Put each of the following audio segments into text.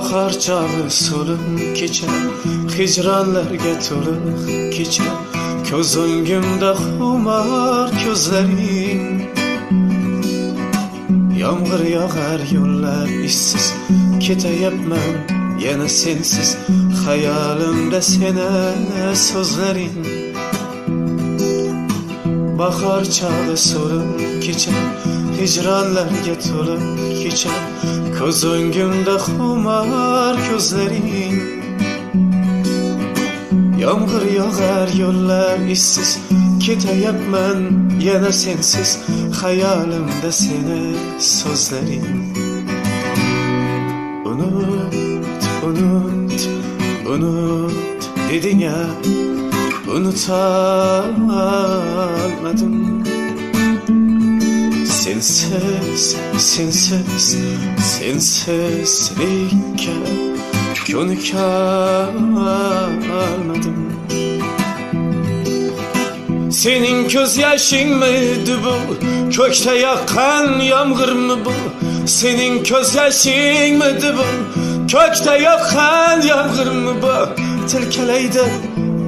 Bahar çağı solun keçer Hicranlarga to'liq kecha Ko'z o'ngimda xumor ko'zlaring Yomg'ir yog'ar yo'llar ishsiz Ketayapman yana sensiz. Xayolimda seni so'zlaring Bahar çağı solun keçer Hicranlarga to'liq kecha Ko'z o'ngimda xumor ko'zlaring Yomg'ir yog'ar yo'llar ishsiz Ketayapman yana sensiz Xayolimda seni so'zlaring Unut, unut, unut dedin ya Unutamadım Sensiz, sensiz, sensizlikle Konik almadım Senin gözyaşın mıydı bu? Kökte yakan yağmur mu bu? Senin gözyaşın mıydı bu? Kökte yakan yağmur mu bu? Tilkeleydi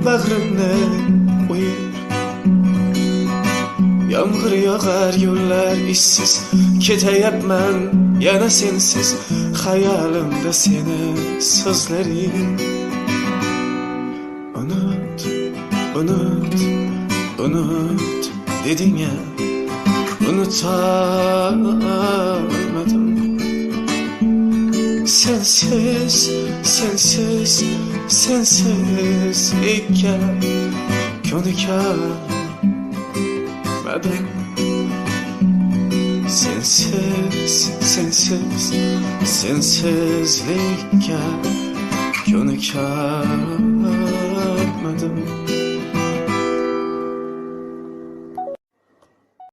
bağrımı uyur Yağmur yağar yollar işsiz. Ketayapman yana sensiz. Hayalimde seni sözlerin. Unut, unut, unut dedin ya. Unutamadım Sensiz, sensiz, sensiz iken Konikar Madem Sensiz, sensiz, sensizlikle Konik almadım